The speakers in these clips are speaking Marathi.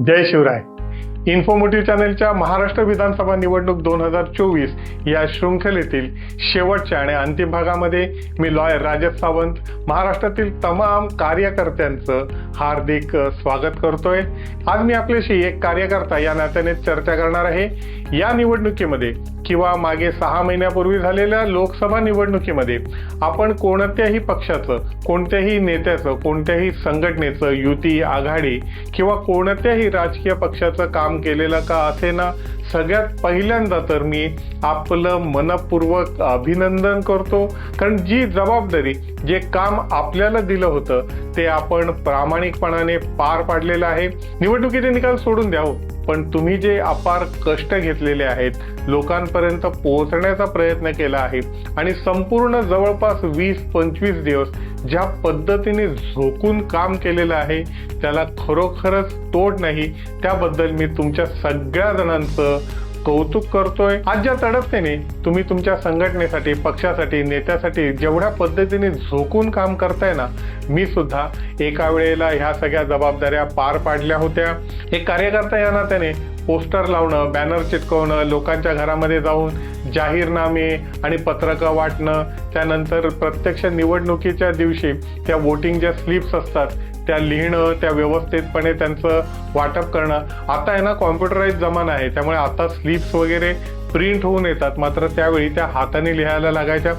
जय शिवराय. इन्फोमोटिव्ह चॅनलच्या महाराष्ट्र विधानसभा निवडणूक दोन हजार चोवीस या शृंखलेतील शेवटच्या आणि अंतिम भागामध्ये मी लॉयर राजेश सावंत महाराष्ट्रातील तमाम कार्यकर्त्यांचं हार्दिक स्वागत करतोय. आज मी आपल्याशी एक कार्यकर्ता या नात्याने चर्चा करणार आहे. या निवडणुकीमध्ये किंवा मागे सहा महिन्यापूर्वी झालेल्या लोकसभा निवडणुकीमध्ये आपण कोणत्याही पक्षाचं कोणत्याही नेत्याचं कोणत्याही संघटनेचं युती आघाडी किंवा कोणत्याही राजकीय पक्षाचं काम केलेलं का असे ना? सगळ्यात पहिल्यांदा तर मी आपलं मनपूर्वक अभिनंदन करतो. कारण जी जबाबदारी जे काम आपल्याला दिलं होतं ते आपण प्रामाणिकपणाने पार पाडलेलं आहे. निवडणुकीचे निकाल सोडून द्या हो. पण तुम्ही जे अपार कष्ट घेतलेले आहेत लोकांपर्यंत पोहोचण्याचा प्रयत्न केला आहे आणि संपूर्ण जवळपास वीस पंचवीस दिवस ज्या पद्धतीने झोकून काम केलेलं आहे त्याला खरोखरच तोड नाही त्याबद्दल मी तुमच्या सगळ्या जणांचं कौतुक करतोय. आज ज्या तडफतेने तुम्ही तुमच्या संघटनेसाठी पक्षासाठी नेत्यासाठी जेवढ्या पद्धतीने झोकून काम करताय ना मी सुद्धा एका वेळेला ह्या सगळ्या जबाबदाऱ्या पार पाडल्या होत्या. एक कार्यकर्ता या नात्याने पोस्टर लावणं बॅनर चिटकवणं लोकांच्या घरामध्ये जाऊन जाहीरनामे आणि पत्रकं वाटणं त्यानंतर प्रत्यक्ष निवडणुकीच्या दिवशी त्या वोटिंग ज्या स्लिप्स असतात त्या लिहिणं त्या व्यवस्थितपणे त्यांचं वाटप करणं. आता आहे ना कॉम्प्युटराईज जमाना आहे. त्यामुळे आता स्लिप्स वगैरे प्रिंट होऊन येतात. मात्र त्यावेळी त्या हाताने लिहायला लागायच्या.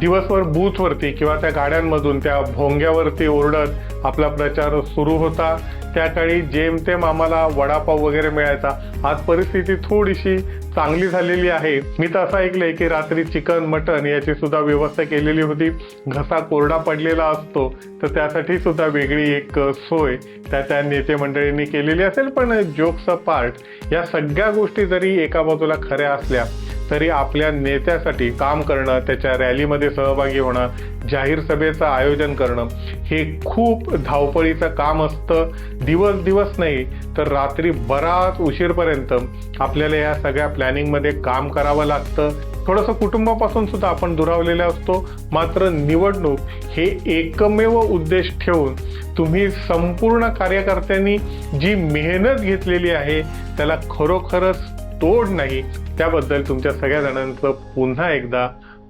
दिवसभर बूथवरती किंवा त्या गाड्यांमधून त्या भोंग्यावरती ओरडत आपला प्रचार सुरू होता. त्या काळी जेमतेम आम्हाला वडापाव वगैरे मिळायचा. आज परिस्थिती थोडीशी चांगली झालेली आहे. मी तर असं ऐकलंय की रात्री चिकन मटन याची सुद्धा व्यवस्था केलेली होती. घसा कोरडा पडलेला असतो तर त्यासाठी सुद्धा वेगळी एक सोय त्या त्या नेते मंडळींनी केलेली असेल. पण जोक्स पार्ट या सगळ्या गोष्टी जरी एका बाजूला खऱ्या असल्या तरी आपल्या नेत्यासाठी काम करणं त्याच्या रॅलीमध्ये सहभागी होणं जाहीर सभेचं आयोजन करणं हे खूप धावपळीचं काम असतं. दिवस दिवस नाही तर रात्री बराच उशीरपर्यंत आपल्याला या सगळ्या प्लॅनिंगमध्ये काम करावं लागतं. थोडंसं कुटुंबापासून सुद्धा आपण दुरावलेले असतो. मात्र निवडणूक हे एकमेव उद्देश ठेवून तुम्ही संपूर्ण कार्यकर्त्यांनी जी मेहनत घेतलेली आहे त्याला खरोखरच तोड नाही. त्याबद्दल तुमच्या सगळ्या जणांचं पुन्हा एकदा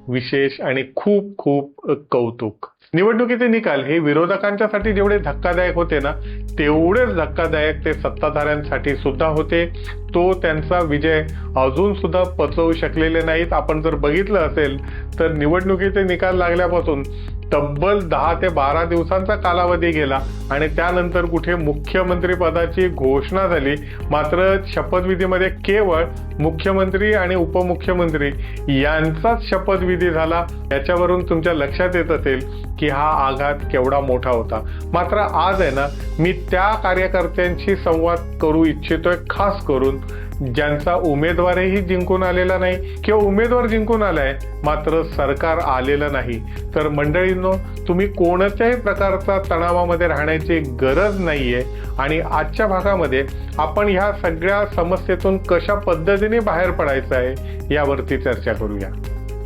विशेष आणि खूप खूप कौतुक. निवडणुकीचे निकाल हे विरोधकांच्यासाठी जेवढे धक्कादायक होते ना तेवढेच धक्कादायक ते सत्ताधाऱ्यांसाठी सुद्धा होते. तो त्यांचा विजय अजून सुद्धा पचवू शकलेले नाहीत. आपण जर बघितलं असेल तर निवडणुकीचे निकाल लागल्यापासून तब्बल दहा ते बारा दिवसांचा कालावधी गेला आणि त्यानंतर कुठे मुख्यमंत्री पदाची घोषणा झाली. मात्र शपथविधीमध्ये केवळ मुख्यमंत्री आणि उपमुख्यमंत्री यांचाच शपथविधी झाला. याच्यावरून तुमच्या लक्षात येत असेल की हा आघात केवढा मोठा होता. मात्र आज आहे ना मी त्या कार्यकर्त्यांशी संवाद करू इच्छितोय खास करून ज्यांचा उमेदवारही जिंकून आलेला नाही किंवा उमेदवार जिंकून आलाय मात्र सरकार आलेलं नाही. तर मंडळींनो तुम्ही कोणत्याही प्रकारचा तणावामध्ये राहण्याची गरज नाहीये. आणि आजच्या भागामध्ये आपण ह्या सगळ्या समस्येतून कशा पद्धतीने बाहेर पडायचं आहे यावरती चर्चा करूया.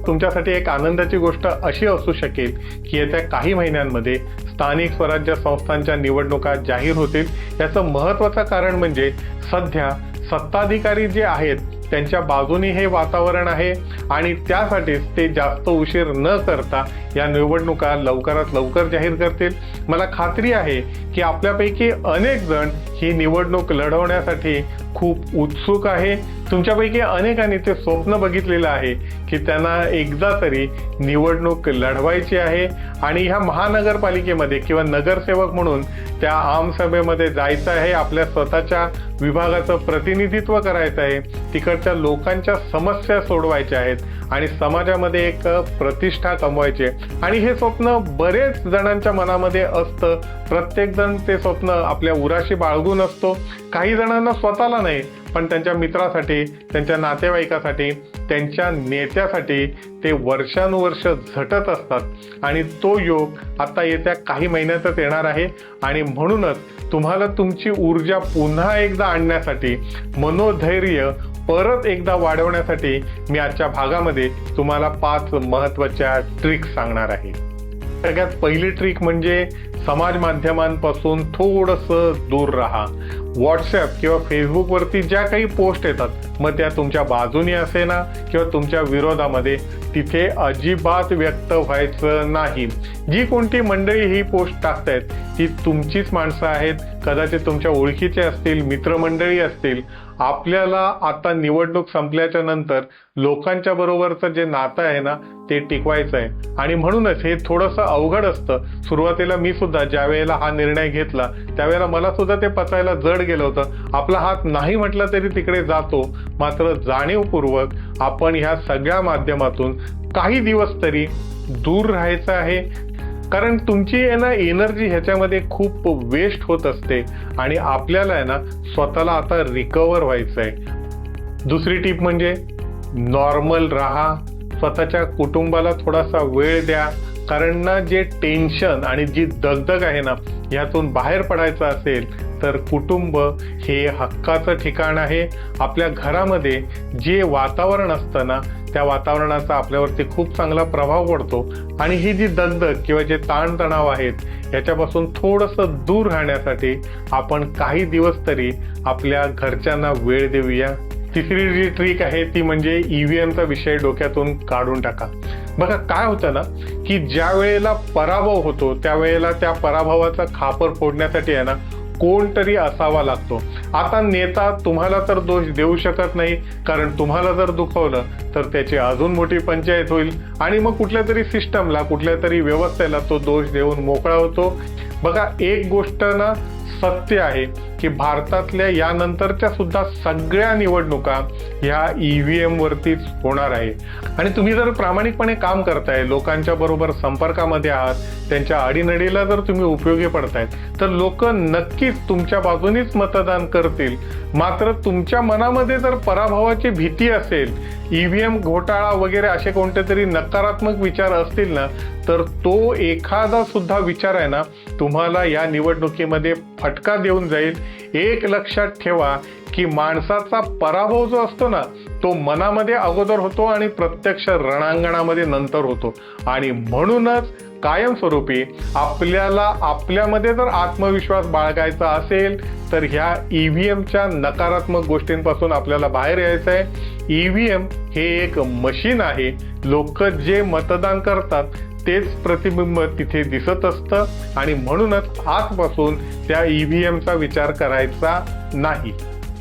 तुमच्यासाठी एक आनंदाची गोष्ट अशी असू शकेल की येत्या काही महिन्यांमध्ये स्थानिक स्वराज्य संस्थांच्या निवडणुका जाहीर होतील. याचं महत्त्वाचं कारण म्हणजे सध्या सत्ताधिकारी जे आहेत त्यांच्या बाजूने हे वातावरण आहे आणि त्यासाठीच ते जास्त उशीर न करता या निवडणुका लवकरात लवकर जाहीर करतील. मला खात्री आहे की आपल्यापैकी अनेक जण ही निवडणूक लढवण्यासाठी खूप उत्सुक आहे. तुमच्यापैकी अनेकांनी ते स्वप्न बघितलेलं आहे की त्यांना एकदा तरी निवडणूक लढवायची आहे आणि ह्या महानगरपालिकेमध्ये किंवा नगरसेवक म्हणून त्या आमसभेमध्ये जायचं आहे आपल्या स्वतःच्या विभागाचं प्रतिनिधित्व करायचं आहे तिकडच्या लोकांच्या समस्या सोडवायच्या आहेत. आणि समाजामध्ये एक प्रतिष्ठा कमवायची आणि हे स्वप्न बरेच जणांच्या मनामध्ये असतं. प्रत्येक जण ते स्वप्न आपल्या उराशी बाळगून असतो. काही जणांना स्वतःला नाही पण त्यांच्या मित्रासाठी त्यांच्या नातेवाईकासाठी त्यांच्या नेत्यासाठी ते वर्षानुवर्ष झटत असतात. आणि तो योग आता येत्या काही महिन्यातच येणार आहे. आणि म्हणूनच तुम्हाला तुमची ऊर्जा पुन्हा एकदा आणण्यासाठी मनोधैर्य परत एकदा वाढवण्यासाठी मी आजच्या भागामध्ये तुम्हाला पाच महत्त्वाच्या ट्रिक्स सांगणार आहे. सगळ्यात पहिली ट्रिक म्हणजे समाज माध्यमांपासून थोडंसं दूर राहा. व्हॉट्सअप किंवा फेसबुकवरती ज्या काही पोस्ट येतात मग त्या तुमच्या बाजूनी असे ना किंवा तुमच्या विरोधामध्ये तिथे अजिबात व्यक्त व्हायचं नाही. जी कोणती मंडळी ही पोस्ट टाकतायत ती तुमचीच माणसं आहेत कदाचित तुमच्या ओळखीचे असतील मित्रमंडळी असतील. आपल्याला आता निवडणूक संपल्याच्या नंतर लोकांच्या बरोबरचं जे नातं आहे ना ते टिकवायचं आहे. आणि म्हणूनच हे थोडंसं अवघड असतं. सुरुवातीला मी सुद्धा ज्या वेळेला हा निर्णय घेतला त्यावेळेला मला सुद्धा ते पचायला जड गेलं होतं. आपला हात नाही म्हटलं तरी तिकडे जातो. मात्र जाणीवपूर्वक आपण ह्या सगळ्या माध्यमातून काही दिवस तरी दूर राहायचं आहे कारण तुमची आहे ना एनर्जी ह्याच्यामध्ये खूप वेस्ट होत असते आणि आपल्याला आहे ना स्वतःला आता रिकवर व्हायचं आहे दुसरी टीप म्हणजे नॉर्मल राहा. स्वतःच्या कुटुंबाला थोडासा वेळ द्या. कारण ना जे टेन्शन आणि जी दगदग आहे ना ह्यातून बाहेर पडायचं असेल तर कुटुंब हे हक्काचं ठिकाण आहे. आपल्या घरामध्ये जे वातावरण असतं ना त्या वातावरणाचा आपल्यावरती खूप चांगला प्रभाव पडतो. आणि ही जी दगदग किंवा जे ताणतणाव आहेत याच्यापासून थोडंसं दूर राहण्यासाठी आपण काही दिवस तरी आपल्या घरच्यांना वेळ देऊया. तिसरी जी ट्रिक आहे ती म्हणजे ईव्हीएमचा विषय डोक्यातून काढून टाका. बघा काय होतं ना की ज्या वेळेला पराभव होतो त्यावेळेला त्या पराभवाचा खापर फोडण्यासाठी आहे ना कोणतरी असावा लागतो. आता नेता तुम्हाला तर दोष देऊ शकत नाही कारण तुम्हाला जर दुखवलं तर त्याची अजून मोठी पंचायत होईल. आणि मग कुठल्या तरी सिस्टमला कुठल्या तरी व्यवस्थेला तो दोष देऊन मोकळा होतो. बघा एक गोष्ट ना सत्य आहे की भारतातल्या यानंतरच्या सुद्धा सगळ्या निवडणुका ह्या ईव्हीएम वरतीच होणार आहे. आणि तुम्ही जर प्रामाणिकपणे काम करताय लोकांच्या बरोबर संपर्कामध्ये आहात त्यांच्या अडीनडीला जर तुम्ही उपयोगी पडतायत तर लोक नक्कीच तुमच्या बाजूनीच मतदान करतील. मात्र तुमच्या मनामध्ये जर पराभवाची भीती असेल ईव्हीएम घोटाळा वगैरे असे कोणते तरी नकारात्मक विचार असतील ना तर तो एखादा सुद्धा विचार आहे ना तुम्हाला या निवडणुकीमध्ये फटका देऊन जाईल. एक लक्षात ठेवा की माणसाचा पराभव जो असतो ना तो मनामध्ये अगोदर होतो आणि प्रत्यक्ष रणांगणामध्ये नंतर होतो. आणि म्हणूनच कायमस्वरूपी आपल्याला आपल्यामध्ये जर आत्मविश्वास बाळगायचा असेल तर ह्या ई व्ही एमच्या नकारात्मक गोष्टींपासून आपल्याला बाहेर यायचं आहे. ई व्ही एम हे एक मशीन आहे. लोक जे मतदान करतात तेच प्रतिबिंब तिथे दिसत असतं. आणि म्हणूनच आजपासून त्या ई व्ही एमचा विचार करायचा नाही.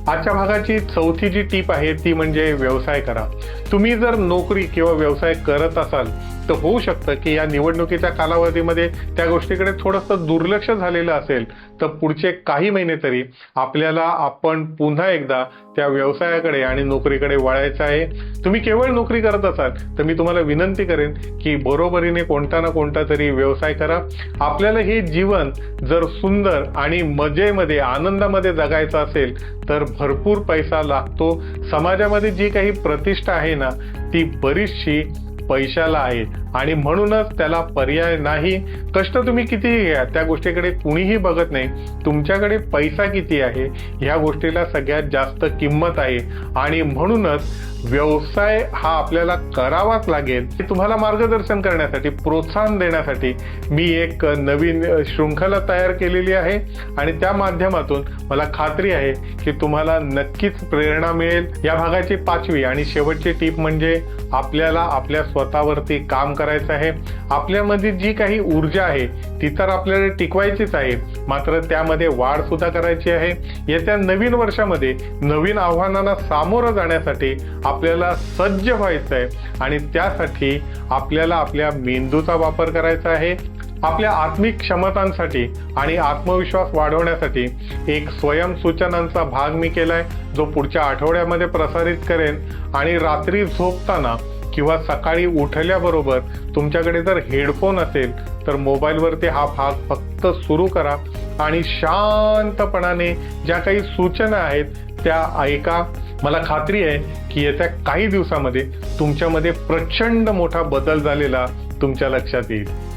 आजच्या भागाची चौथी जी टीप आहे ती म्हणजे व्यवसाय करा. तुम्ही जर नोकरी किंवा व्यवसाय करत असाल तर होऊ शकतं की या निवडणुकीच्या कालावधीमध्ये त्या गोष्टीकडे थोडंसं दुर्लक्ष झालेलं असेल तर पुढचे काही महिने तरी आपल्याला आपण पुन्हा एकदा त्या व्यवसायाकडे आणि नोकरीकडे वळायचं आहे. तुम्ही केवळ नोकरी करत असाल तर मी तुम्हाला विनंती करेन की बरोबरीने कोणता ना कोणता तरी व्यवसाय करा. आपल्याला हे जीवन जर सुंदर आणि मजेमध्ये आनंदामध्ये जगायचं असेल तर भरपूर पैसा लागतो. समाजामध्ये जी काही प्रतिष्ठा आहे ना ती बरीचशी पैशाला आहे आणि म्हणूनच त्याला पर्याय नाही. कष्ट तुम्ही कितीही घ्या त्या गोष्टीकडे कुणीही बघत नाही. तुमच्याकडे पैसा किती आहे? ह्या गोष्टीला सगळ्यात जास्त किंमत आहे. आणि म्हणूनच व्यवसाय हा आपल्याला करावाच लागेल. तुम्हाला मार्गदर्शन करण्यासाठी प्रोत्साहन देण्यासाठी मी एक नवीन शृंखला तयार केलेली आहे. आणि त्या माध्यमातून मला खात्री आहे की तुम्हाला नक्कीच प्रेरणा मिळेल. या भागाची पाचवी आणि शेवटची टीप म्हणजे आपल्याला आपल्या स्वतःवरती काम करायचं आहे. आपल्यामध्ये जी काही ऊर्जा आहे ती तर आपल्याला टिकवायचीच आहे. मात्र त्यामध्ये वाढ सुद्धा करायची आहे. येत्या नवीन वर्षामध्ये नवीन आव्हानांना सामोरं जाण्यासाठी आपल्याला सज्ज व्हायचं आहे. आणि त्यासाठी आपल्याला आपल्या मेंदूचा वापर करायचा आहे. आपल्या आत्मिक क्षमतांसाठी आणि आत्मविश्वास वाढवण्यासाठी एक स्वयंसूचनांचा भाग मी केलाय जो पुढच्या आठवड्यामध्ये प्रसारित करेन. आणि रात्री झोपताना किंवा सकाळी उठल्याबरोबर तुमच्याकडे जर हेडफोन असेल तर मोबाईलवरती हा भाग फक्त सुरू करा आणि शांतपणाने ज्या काही सूचना आहेत त्या ऐका. मला खात्री आहे की येत्या काही दिवसामध्ये तुमच्यामध्ये प्रचंड मोठा बदल झालेला तुमच्या लक्षात येईल.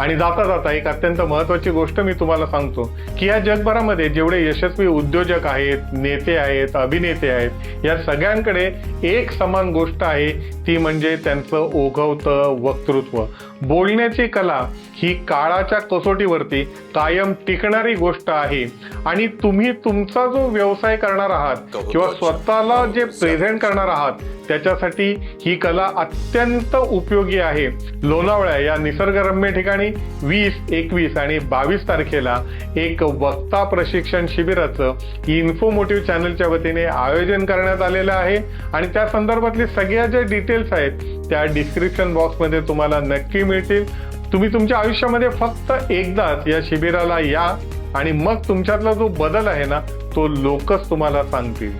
आणि जाता जाता एक अत्यंत महत्वाची गोष्ट मी तुम्हाला सांगतो की या जगभरामध्ये जेवढे यशस्वी उद्योजक आहेत नेते आहेत अभिनेते आहेत या सगळ्यांकडे एक समान गोष्ट आहे ती म्हणजे त्यांचं ओघवतं वक्तृत्व. बोलण्याची कला ही काळाच्या कसोटीवरती कायम टिकणारी गोष्ट आहे. आणि तुम्ही तुमचा जो व्यवसाय करणार आहात किंवा स्वतःला जे प्रेझेंट करणार आहात त्याच्यासाठी ही कला अत्यंत उपयोगी आहे. लोणावळ्या या निसर्गरम्य ठिकाणी वीस एकवीस आणि बावीस तारखेला एक वक्ता प्रशिक्षण शिबिराचं इन्फोमोटिव्ह चॅनलच्या वतीने आयोजन करण्यात आलेलं आहे. आणि त्या संदर्भातले सगळ्या ज्या डिटेल्स आहेत त्या डिस्क्रिप्शन बॉक्समध्ये तुम्हाला नक्की मिळतील. तुम्ही तुमच्या आयुष्यामध्ये फक्त एकदाच या शिबिराला या आणि मग तुमच्यातला जो बदल आहे ना तो लोकच तुम्हाला सांगतील.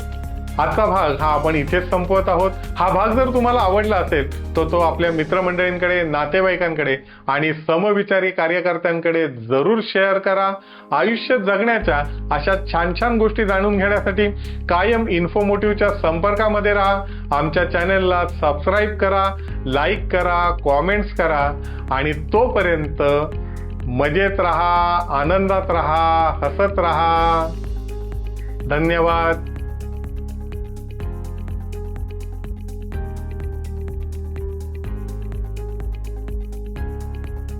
आजचा भाग हा आपण इथेच संपवत आहोत. हा भाग जर तुम्हाला आवडला असेल तर तो आपल्या मित्रमंडळींकडे नातेवाईकांकडे आणि समविचारी कार्यकर्त्यांकडे जरूर शेअर करा. आयुष्य जगण्याच्या अशा छान छान गोष्टी जाणून घेण्यासाठी कायम इन्फोमोटिव्हच्या संपर्कामध्ये राहा. आमच्या चॅनेलला सबस्क्राईब करा लाईक करा कॉमेंट्स करा आणि तोपर्यंत मजेत रहा आनंदात रहा हसत रहा. धन्यवाद.